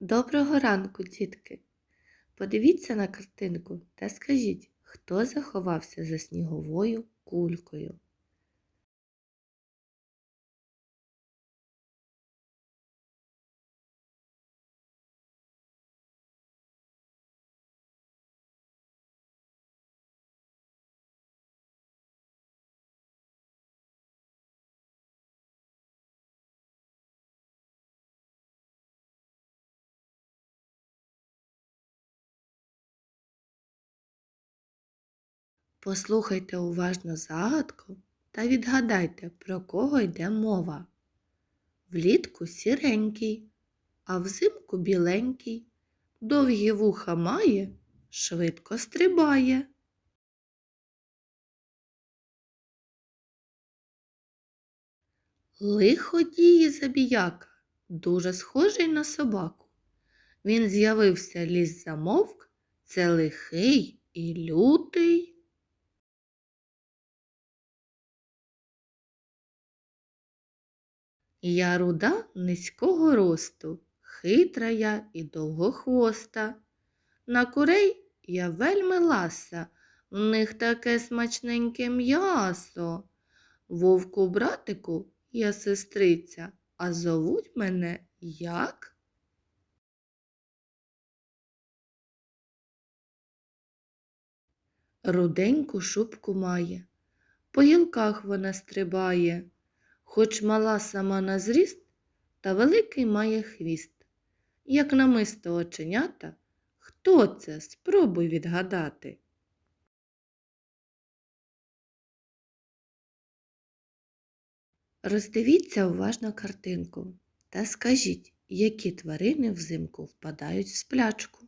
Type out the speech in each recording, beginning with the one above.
Доброго ранку, дітки! Подивіться на картинку та скажіть, хто заховався за сніговою кулькою? Послухайте уважно загадку та відгадайте, про кого йде мова. Влітку сіренький, а взимку біленький, довгі вуха має, швидко стрибає. Лиходії забіяка, дуже схожий на собаку. Він з'явився ліс замовк, це лихий і лютий. Я руда низького росту, хитра я і довгохвоста. На курей я вельми ласа, в них таке смачненьке м'ясо. Вовку братику я сестриця, а зовуть мене як? Руденьку шубку має, по гілках вона стрибає, хоч мала сама на зріст, та великий має хвіст. Як намисто оченята, хто це? Спробуй відгадати. Роздивіться уважно картинку та скажіть, які тварини взимку впадають в сплячку.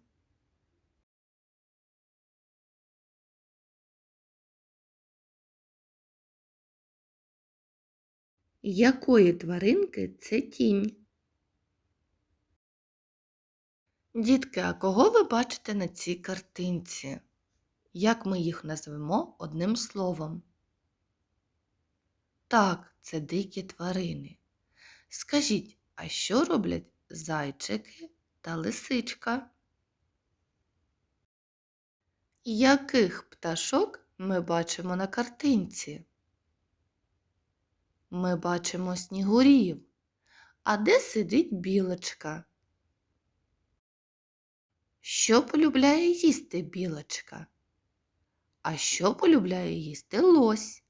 Якої тваринки це тінь? Дітки, а кого ви бачите на цій картинці? Як ми їх назвемо одним словом? Так, це дикі тварини. Скажіть, а що роблять зайчики та лисичка? Яких пташок ми бачимо на картинці? Ми бачимо снігурів. А де сидить білочка? Що полюбляє їсти білочка? А що полюбляє їсти лось?